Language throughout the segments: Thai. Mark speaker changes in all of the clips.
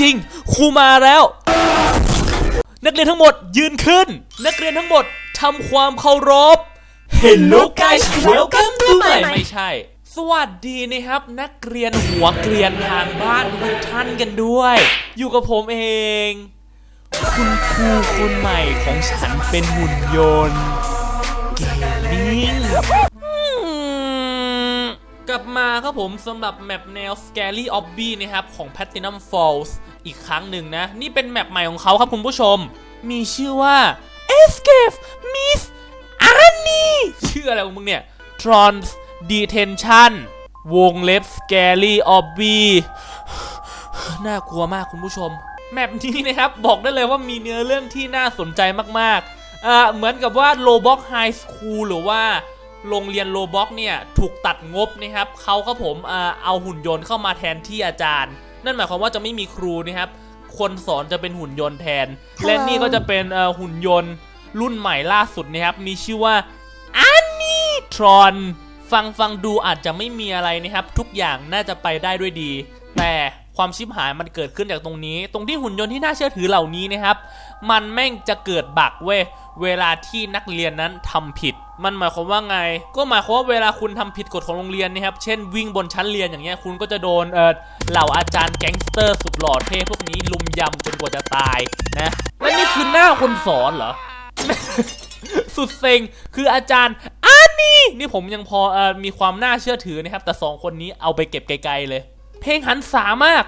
Speaker 1: จริง ครูมาแล้ว นักเรียนทั้งหมดยืนขึ้น นักเรียนทั้งหมดทำความเคารพ Hello guys welcome to my ไม่ใช่ สวัสดีนะครับ นักเรียนหัวเกรียนทางบ้านทุกท่านกันด้วย อยู่กับผมเอง คุณครูคนใหม่ของฉันเป็นหุ่นยนต์เกมมิ่งอืมก ลับมาครับผมสำหรับแมปแนว Scary Obby นะครับของ Platinum Falls อีกครั้งหนึ่งนะ นี่เป็นแมปใหม่ของเขาครับคุณผู้ชม มีชื่อว่า Escape Miss Annie ชื่ออะไรของมึงเนี่ย Trons Detention วงเล็บ Scary Obby น่ากลัวมากคุณผู้ชม แมปนี้นะครับ บอกได้เลยว่ามีเนื้อเรื่องที่น่าสนใจมากๆ เหมือนกับว่า Roblox High School หรือว่า โรงเรียนโ o บ็อกเนี่ยถูกตัดงบนะครับเขาครับผมอ่าเอาหุ่นยนต์เข้ามาแทนที่อาจารย์ นั่นหมายความว่าจะไม่มีครูนะครับ คนสอนจะเป็นหุ่นยนต์แทน และนี่ก็จะเป็นเอ่อหุ่นยนต์รุ่นใหม่ล่าสุดนะครับมีชื่อว่าอันนี่ทรอนฟังฟังดูอาจจะไม่มีอะไรนะครับ ทุกอย่างน่าจะไปได้ด้วยดี แต่ความชิบหายมันเกิดขึ้นจากตรงนี้ ตรงที่หุ่นยนต์ที่น่าเชื่อถือเหล่านี้นะครับ มันแม่งจะเกิดบักเว้ย เวลาที่นักเรียนนั้นทำผิด มันหมายความว่าไง ก็หมายความว่าเวลาคุณทำผิดกฎของโรงเรียนนะครับ เช่นวิ่งบนชั้นเรียนอย่างเงี้ย คุณก็จะโดนเออเหล่าอาจารย์แก๊งสเตอร์สุดหล่อเท่พวกนี้ลุมยำจนกว่าจะตายนะ และนี่คือหน้าคนสอนเหรอ สุดเซ็ง คืออาจารย์อันนี้นี่ผมยังพอเออมีความน่าเชื่อถือนะครับ แต่สองคนนี้เอาไปเก็บไกลๆเลย เพลงหันษามาก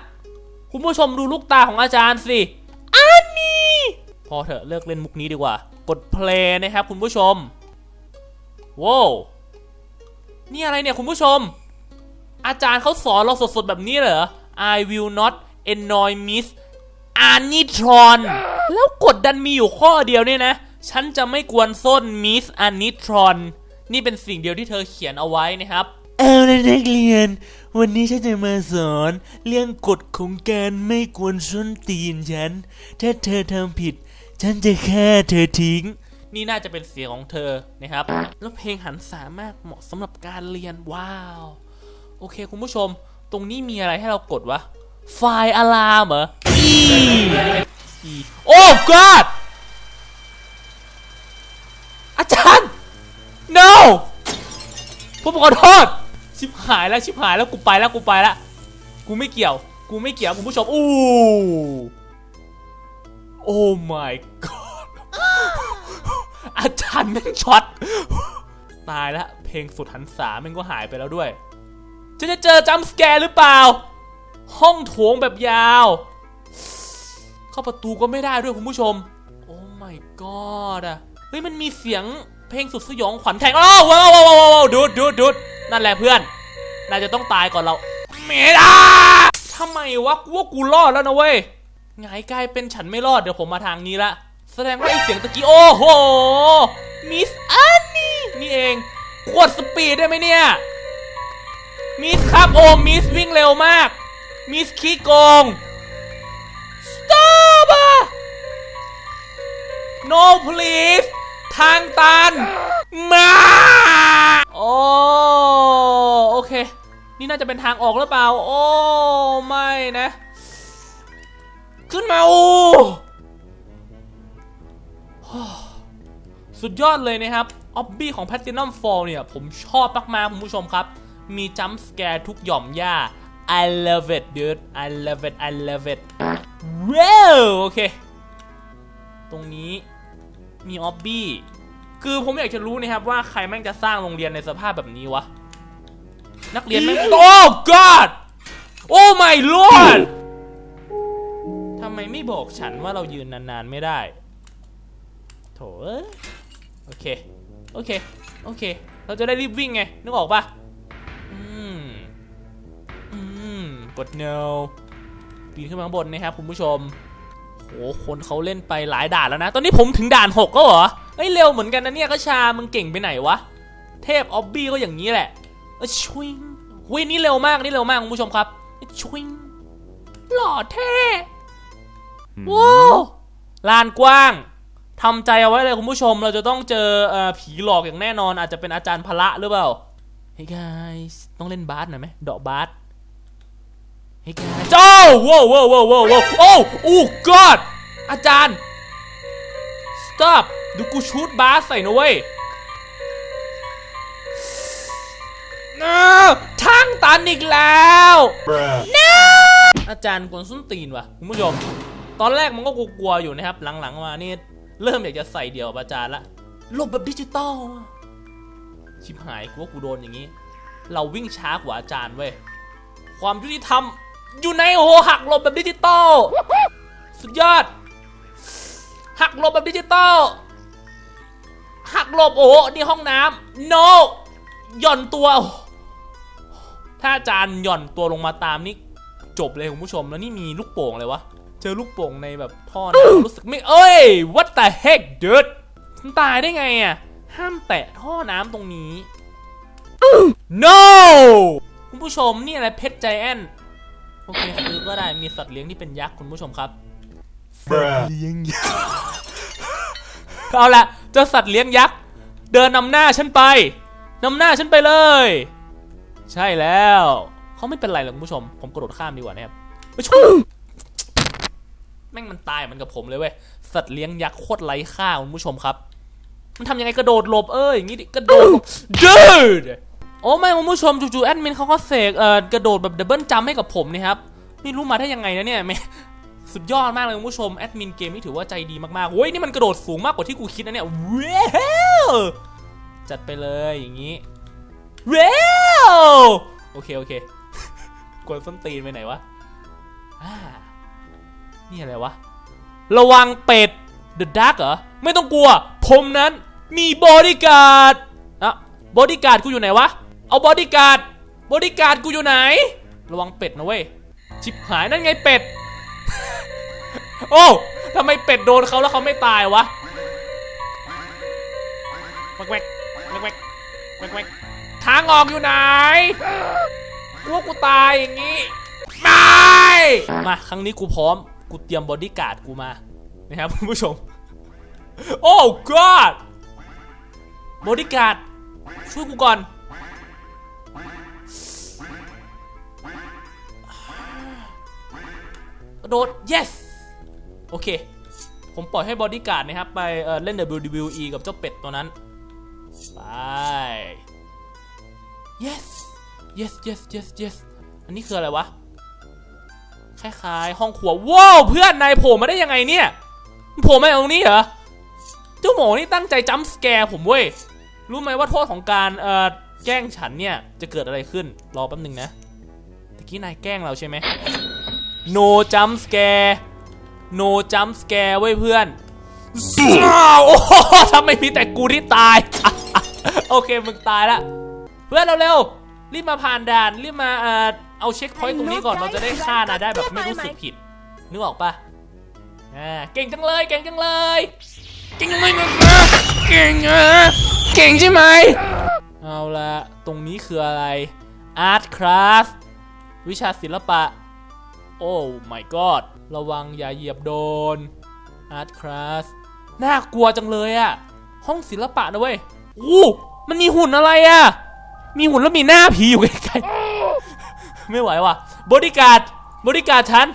Speaker 1: คุณผู้ชมดูลูกตาของอาจารย์สิอันนี้พอเถอะเลิกเล่นมุกนี้ดีกว่า กดเพลย์นะครับคุณผู้ชมว้าวนี่อะไรเนี่ยคุณผู้ชม อาจารย์เขาสอนเราสดๆแบบนี้เหรอ I will not annoy Miss Anitron แล้วกดดันมีอยู่ข้อเดียวเนี่ยนะ ฉันจะไม่กวนส้น Miss Anitron นี่เป็นสิ่งเดียวที่เธอเขียนเอาไว้นะครับ
Speaker 2: เอาละนักเรียน วันนี้ฉันจะมาสอน เรื่องกฎของการไม่กวนส้นตีนฉัน ถ้าเธอทำผิด ฉันจะฆ่เธอทิ้ง
Speaker 1: นี่น่าจะเป็นเสียงของเธอนะครับ แล้วเพลงหันษามากเหมาะสำหรับการเรียนว้าว โอเคคุณผู้ชม ตรงนี้มีอะไรให้เรากดวะ ไฟล์อะลามเหรออีอีโอ้ god อาจารย์ no ผมขอโทษ ชิบหายแล้วชิบหายแล้วกูไปแล้วกูไปแล้ว กูไม่เกี่ยว กูไม่เกี่ยวคุณผู้ชม อู้ โอ้ my god อาจารย์แม่งช็อต ตายแล้วเพลงสุดหันษาแม่งก็หายไปแล้วด้วย จะจะเจอจัมป์สแกร์หรือเปล่า ห้องโถงแบบยาว เข้าประตูก็ไม่ได้ด้วยคุณผู้ชม โอ้ my god อะเฮ้ยมันมีเสียงเพลงสุดสยองขวัญแทงอ้าวว้าวว้าวว้าวว้าวดูดดูดดูดนั่นแหละเพื่อนน่าจะต้องตายก่อนเราเมดาทำไมวะกูว่ากูรอดแล้วนะเว้ย ไงกลายเป็นฉันไม่รอดเดี๋ยวผมมาทางนี้ละ แสดงว่าไอเสียงตะกี้โอ้โห มิสอันนี่นี่เองขวดสปีดได้ไหมเนี่ย มิสครับโอ้มิสวิ่งเร็วมาก มิสขี้โกง stop อะ no please ทางตัน มาโอ้โอเค นี่น่าจะเป็นทางออกหรือเปล่า โอ้ ไม่นะ ขึ้นมาโอ้สุดยอดเลยนะครับออบบี้ของ Platinum Fall เนี่ย ผมชอบมากๆคุณผู้ชมครับ มีจัมป์สแกร์ทุกหย่อมย่า I love it dude I love it I love it ว้าวโอเค ตรงนี้มีออบบี้ คือผมอยากจะรู้นะครับว่าใครแม่งจะสร้างโรงเรียนในสภาพแบบนี้วะ นักเรียนแม่ง โอ้ god โอ้ my lord ไมไม่บอกฉันว่าเรายืนนานๆไม่ได้ โถโอเค โอเค โอเค เราจะได้รีบวิ่งไง นึกออกปะอืม อืม กด no ปีนขึ้นมาข้างบนนะครับคุณผู้ชมโหคนเขาเล่นไปหลายด่านแล้วนะ ตอนนี้ผมถึงด่าน 6 ก็เหรอเฮ้เร็วเหมือนกันนะเนี่ยก็ชา มึงเก่งไปไหนวะ เทพออบบี้ก็อย่างนี้แหละเอ้ยชวิงหุยนี่เร็วมาก นี่เร็วมากคุณผู้ชมครับเอ้ยชวิงหล่อเท่ ว้าวลานกว้างทำใจเอาไว้เลยคุณผู้ชม เราจะต้องเจอเอ่อผีหลอกอย่างแน่นอน อาจจะเป็นอาจารย์พละหรือเปล่า Hey guys ต้องเล่นบาสหน่อยไหมเดาะบาส Hey guys โอ้ว้าวว้าวว้าวว้าวว้าวโอ้โอ้ god อาจารย์ stop ดูกูชูดบาสใส่นะเว้ยอ้าวทางตันอีกแล้วอาจารย์กวนส้นตีนว่ะคุณผู้ชม ตอนแรกมันก็กลัวๆอยู่นะครับ หลังๆมานี่เริ่มอยากจะใส่เดี่ยวกับอาจารย์ละหลบแบบดิจิตอลอะชิบหายกูว่ากูโดนอย่างนี้ เราวิ่งช้ากว่าอาจารย์เว้ยความยุติธรรมอยู่ในโอ้โหหักหลบแบบดิจิตอลสุดยอด หักหลบแบบดิจิตอลหักหลบโอ้โหนี่ห้องน้ำ no หย่อนตัวโอ้โหถ้าอาจารย์หย่อนตัวลงมาตามนี่จบเลยคุณผู้ชมแล้วนี่มีลูกโป่งเลยวะ เจอลูกโป่งในแบบท่อน้ำรู้สึกไม่เอ้ย what the heck dude มันตายได้ไงอะ ห้ามแตะท่อน้ำตรงนี้ no คุณผู้ชมนี่อะไรเพชรใจแอนโอเคซื้อก็ได้มีสัตว์เลี้ยงที่เป็นยักษ์คุณผู้ชมครับ
Speaker 2: เลี้ยงยักษ์
Speaker 1: เอาละเจ้าสัตว์เลี้ยงยักษ์เดินนำหน้าฉันไปนำหน้าฉันไปเลย ใช่แล้วเขาไม่เป็นไรหรอกคุณผู้ชม ผมกระโดดข้ามดีกว่านะครับไม่ชนแม่งมันตายเหมือนกับผมเลยเว้ยสัตว์เลี้ยงยักษ์โคตรไร้ค่าคุณผู้ชมครับ มันทำยังไงกระโดดหลบเอ้ยอย่างงี้ดิกระโดดหลบ dude โอ้ไม่คุณผู้ชมจู่ๆแอดมินเขาก็เสกเอ่อกระโดดแบบดับเบิลจัมให้กับผมนี่ครับไม่รู้มาได้ยังไงนะเนี่ยแม่สุดยอดมากเลยคุณผู้ชมแอดมินเกมนี่ถือว่าใจดีมากๆโอ้ยนี่มันกระโดดสูงมากกว่าที่กูคิดนะเนี่ยเว้าวจัดไปเลยอย่างนี้เว้าวโอเคโอเคกวนส้นตีนไปไหนวะอ่า นี่อะไรวะ ระวังเป็ด The Dark เหรอ ไม่ต้องกลัว ผมนั้นมีบอดี้การ์ดอะบอดี้การ์ดกูอยู่ไหนวะ เอาบอดี้การ์ดบอดี้การ์ดกูอยู่ไหน ระวังเป็ดนะเว้ย ชิบหายนั่นไงเป็ด โอ้ทำไมเป็ดโดนเขาแล้วเขาไม่ตายวะแวกแวกแวกแวกแวกแวกทางออกอยู่ไหนกูว่ากูตายอย่างนี้ไม่มาครั้งนี้กูพร้อม กูเตรียมบอดี้การ์ดกูมานะครับคุณผู้ชม โอ้ god บอดี้การ์ดช่วยกูก่อน กระโดด yes โอเค ผมปล่อยให้บอดี้การ์ดนะครับ ไปเอ่อเล่น WWE กับเจ้าเป็ดตัวนั้น ไป yes yes yes yes yes อันนี้คืออะไรวะ คล้ายๆ ห้องครัวว้าวเพื่อนนายโผล่มาได้ยังไงเนี่ยโผล่มาตรงนี้เหรอเจ้าหมอนี่ตั้งใจจัมป์สแกร์ผมเว้ยรู้ไหมว่าโทษของการเอ่อแกล้งฉันเนี่ยจะเกิดอะไรขึ้นรอแป๊บหนึงนะตะกี้นายแกล้งเราใช่ไหม no jump scare no jump scare เว้ยเพื่อนโอ้โหทำไมมีแต่กูที่ตาย โอเคมึงตายละ เพื่อนเร็วๆรีบมาผ่านด่านรีบมาเอ่อ เอาเช็คพอยต์ตรงนี้ก่อนเราจะได้ฆ่านะได้แบบไม่รู้สึกผิดนึกออกปะอ่าเก่งจังเลยเก่งจังเลยเก่งจังเลยนะเก่งอะเก่งใช่ไหมเอาละตรงนี้คืออะไร Art Class วิชาศิลปะ โอ้ my god ระวังอย่าเหยียบโดน Art Class น่ากลัวจังเลยอะห้องศิลปะนะเว้ยอู้มันมีหุ่นอะไรอะมีหุ่นแล้วมีหน้าผีอยู่ใกล้ๆ ไม่ไหวว่ะบริการบริการฉัน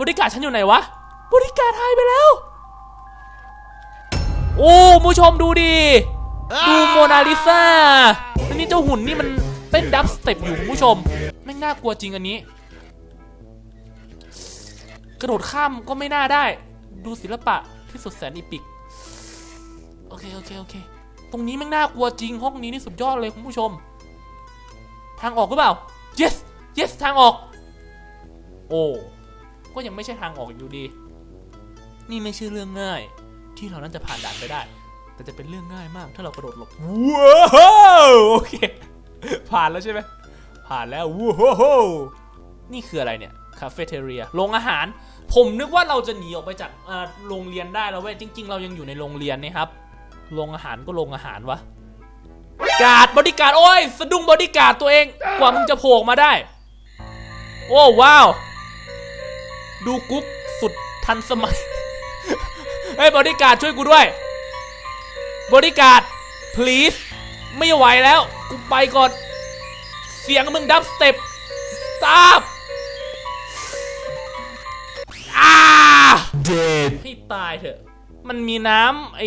Speaker 1: บริการฉันอยู่ไหนวะบริการหายไปแล้ว โอ้ผู้ชมดูดิดูโมนาลิซาอันนี้เจ้าหุ่นนี่มันเต้นดับสเต็ปอยู่ผู้ชมแม่งน่ากลัวจริงอันนี้ กระโดดข้ามก็ไม่น่าได้ ดูศิลปะที่สุดแสนอีปิกโอเคโอเคโอเค ตรงนี้แม่งน่ากลัวจริงห้องนี้นี่สุดยอดเลยคุณผู้ชม ทางออกหรือเปล่า yes yes ทางออก โอ้ ก็ยังไม่ใช่ทางออกอยู่ดี นี่ไม่ใช่เรื่องง่าย ที่เรานั้นจะผ่านด่านไปได้ แต่จะเป็นเรื่องง่ายมาก ถ้าเรากระโดดหลบว้าวโอเค ผ่านแล้วใช่ไหมผ่านแล้วว้าวนี่คืออะไรเนี่ยคาเฟ่เทเรียโรงอาหาร ผมนึกว่าเราจะหนีออกไปจากโรงเรียนได้แล้วเว้ยจริง ๆ เรายังอยู่ในโรงเรียนนะครับโรงอาหารก็โรงอาหารวะ การ์ดบอดี้การ์ดโอ้ยสะดุ้งบอดี้การ์ดตัวเอง กว่ามึงจะโผล่มาได้ โอ้ว้าว ดูกุ๊กสุดทันสมัย เฮ้ยบริการช่วยกูด้วย บริการ please ไม่ไหวแล้ว กูไปก่อน เสียงมึงดับสเต็ปสตาร์อา
Speaker 2: เดด
Speaker 1: ให้ตายเถอะ มันมีน้ำไอ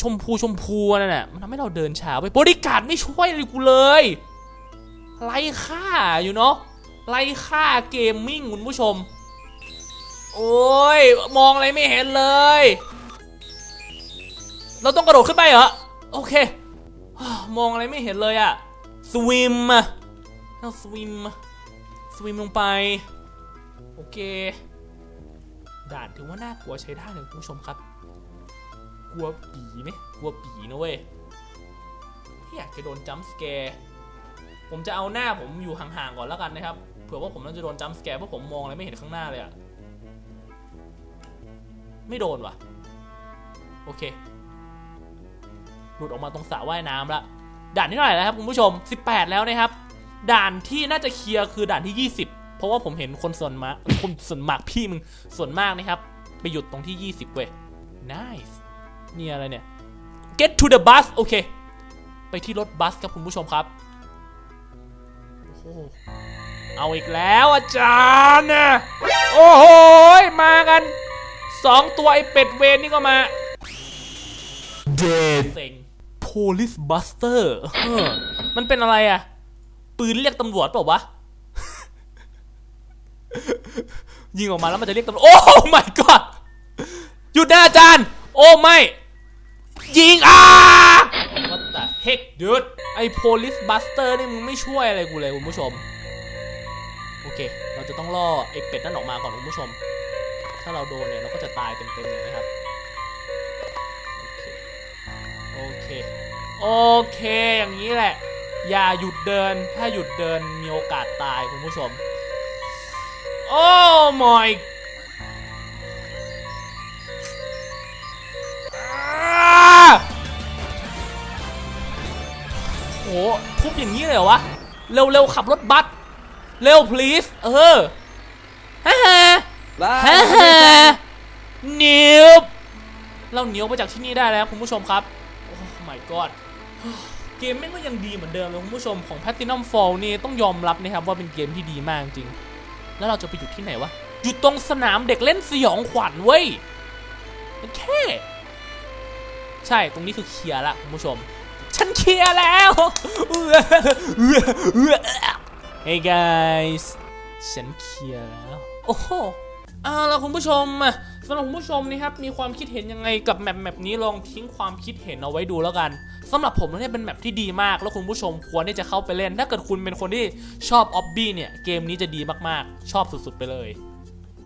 Speaker 1: ชมพูชมพูนั่นน่ะ มันทำให้เราเดินช้าไปบริการไม่ช่วยเลยกูเลยไร้ค่าอยู่เนาะ ไร้ค่าเกมมิ่งคุณผู้ชม โอ้ย มองอะไรไม่เห็นเลย เราต้องกระโดดขึ้นไปเหรอ โอเค มองอะไรไม่เห็นเลยอะสวิมอะเราสวิม สวิมลงไป โอเค ด่านถือว่าน่ากลัวใช้ได้เลยคุณผู้ชมครับ กลัวผีไหมกลัวผีนะเว้ยไม่อยากจะโดนจัมป์สแกร์ผมจะเอาหน้าผมอยู่ห่างๆก่อนแล้วกันนะครับ เผื่อว่าผมน่าจะโดนจัมป์สแกร์เพราะผมมองอะไรไม่เห็นข้างหน้าเลยอะไม่โดนว่ะ โอเค หลุดออกมาตรงสระว่ายน้ำละ ด่านที่เท่าไหร่แล้วครับคุณผู้ชม 18 แล้วนะครับ ด่านที่น่าจะเคลียร์คือด่านที่ 20 เพราะว่าผมเห็นคนส่วนมากคนส่วนมากพี่มึงส่วนมากนะครับ ไปหยุดตรงที่ 20 เว้ย nice นี่อะไรเนี่ย get to the bus โอเค ไปที่รถบัสครับคุณผู้ชมครับ โอ้ เอาอีกแล้วอาจารย์นะโอ้โหยมากันสองตัวไอเป็ดเวนนี่ก็มา
Speaker 2: เด็ด
Speaker 1: เซ็ง police buster เออมันเป็นอะไรอะปืนเรียกตำรวจเปล่าวะ ยิงออกมาแล้วมันจะเรียกตำรวจ โอ้ my god หยุดนะอาจารย์ โอ้ไม่ ยิงอะ What the heck dude ไอ้ police buster นี่มึงไม่ช่วยอะไรกูเลยคุณผู้ชมโอ เค เราจะต้องล่อไอ้เป็ดนั่นออกมาก่อนคุณผู้ชม ถ้าเราโดนเนี่ยเราก็จะตายเต็มๆเลยนะครับ โอเค โอเคอย่างนี้แหละ อย่าหยุดเดิน ถ้าหยุดเดินมีโอกาสตายคุณผู้ชม โอ้ my อ่าโหทุบอย่างนี้เลยเหรอวะ เร็วๆขับรถบัส เร็ว please เออฮ่าฮ่าฮ่าฮ่าเนียบเราเหนียวไปจากที่นี่ได้แล้วคุณผู้ชมครับ โอ้ my god เกมแม่งก็ยังดีเหมือนเดิมเลยคุณผู้ชมของ Platinum Fall นี่ต้องยอมรับนะครับว่าเป็นเกมที่ดีมากจริง แล้วเราจะไปหยุดที่ไหนวะหยุดตรงสนามเด็กเล่นสยองขวัญเว้ยมันแค่ใช่ตรงนี้คือเคลียร์ละคุณผู้ชม ฉันเคลียร์แล้ว Hey guys ฉันเคลียร์แล้ว โอ้โหเอาละคุณผู้ชมอะสำหรับคุณผู้ชมนะครับมีความคิดเห็นยังไงกับแมปแมปนี้ลองทิ้งความคิดเห็นเอาไว้ดูแล้วกันสำหรับผมเนี่ยเป็นแมปที่ดีมาก แล้วคุณผู้ชมควรที่จะเข้าไปเล่น ถ้าเกิดคุณเป็นคนที่ชอบออบบี้เนี่ยเกมนี้จะดีมากๆ ชอบสุดๆไปเลย